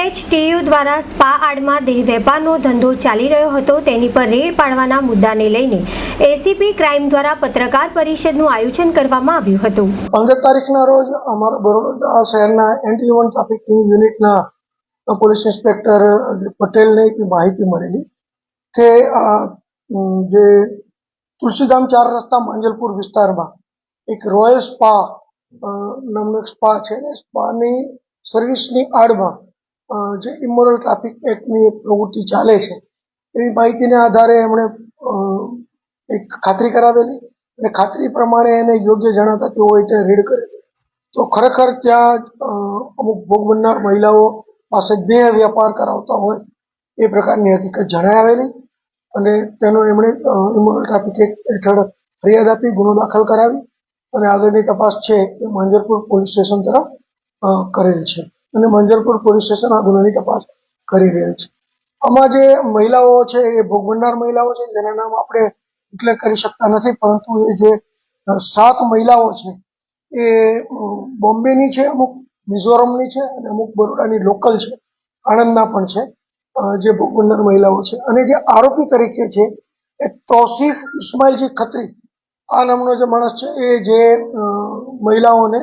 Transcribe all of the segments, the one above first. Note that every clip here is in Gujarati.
એનએચટીયુ દ્વારા સ્પા આડમાં દેહ વેપારનો ધંધો ચાલી રહ્યો હતો, તેની પર રેડ પાડવાના મુદ્દાને લઈને એસીપી ક્રાઇમ દ્વારા પત્રકાર પરિષદનું આયોજન કરવામાં આવ્યું હતું. પંદર તારીખના રોજ અમારા બરોડા શહેરના એન્ટી વન ટ્રાફિકિંગ યુનિટના પોલીસ ઇન્સ્પેક્ટર પટેલને એક માહિતી મળેલી કે જે તુલસીધામ ચાર રસ્તા માંજલપુર વિસ્તારમાં એક રોયલ સ્પા નામનું એક સ્પા છે ને, સ્પાની સર્વિસની આડમાં જે ઇમોરલ ટ્રાફિક એક્ટની એક પ્રવૃત્તિ ચાલે છે, એવી માહિતીના આધારે એમણે એક ખાતરી કરાવેલી અને ખાતરી પ્રમાણે એને યોગ્ય જણાતા તેઓ એ રેડ કરેલી તો ખરેખર ત્યાં અમુક ભોગ બનનાર મહિલાઓ પાસે દેહ વ્યાપાર કરાવતા હોય એ પ્રકારની હકીકત જણાઈ આવેલી અને તેનો એમણે ઇમોરલ ટ્રાફિક એક્ટ હેઠળ ફરિયાદ આપી, ગુનો દાખલ કરાવી અને આગળની તપાસ છે એ માંજરપુર પોલીસ સ્ટેશન તરફ કરેલ છે. અને મંજલપુર પોલીસ સ્ટેશન આ ગુનાની તપાસ કરી રહેલ છે. આમાં જે મહિલાઓ છે, એ ભોગ મહિલાઓ છે, જેના નામ આપણે ડિક્લેર કરી શકતા નથી, પરંતુ એ જે સાત મહિલાઓ છે, એ બોમ્બેની છે, અમુક મિઝોરમની છે, અને અમુક બરોડાની લોકલ છે, આણંદના પણ છે જે ભોગ મહિલાઓ છે. અને જે આરોપી તરીકે છે, એ તોસીફ ઇસ્માઇલજી ખત્રી. આ નામનો જે માણસ છે, એ જે મહિલાઓને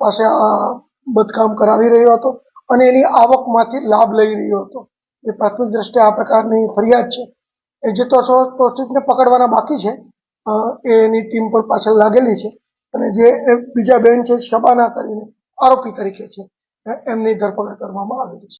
પાસે આ બદકામ કરાવી રહ્યો હતો અને એની આવકમાંથી લાભ લઈ રહ્યો હતો. એ પ્રાથમિક દ્રષ્ટિએ આ પ્રકારની ફરિયાદ છે. એ જે તો તોસીફને પકડવાના બાકી છે. એની ટીમ પણ પાછળ લાગેલી છે. અને જે બીજા બેન છે, શબાના કરીને આરોપી તરીકે છે. એમની ધરપકડ કરવામાં આવેલી છે.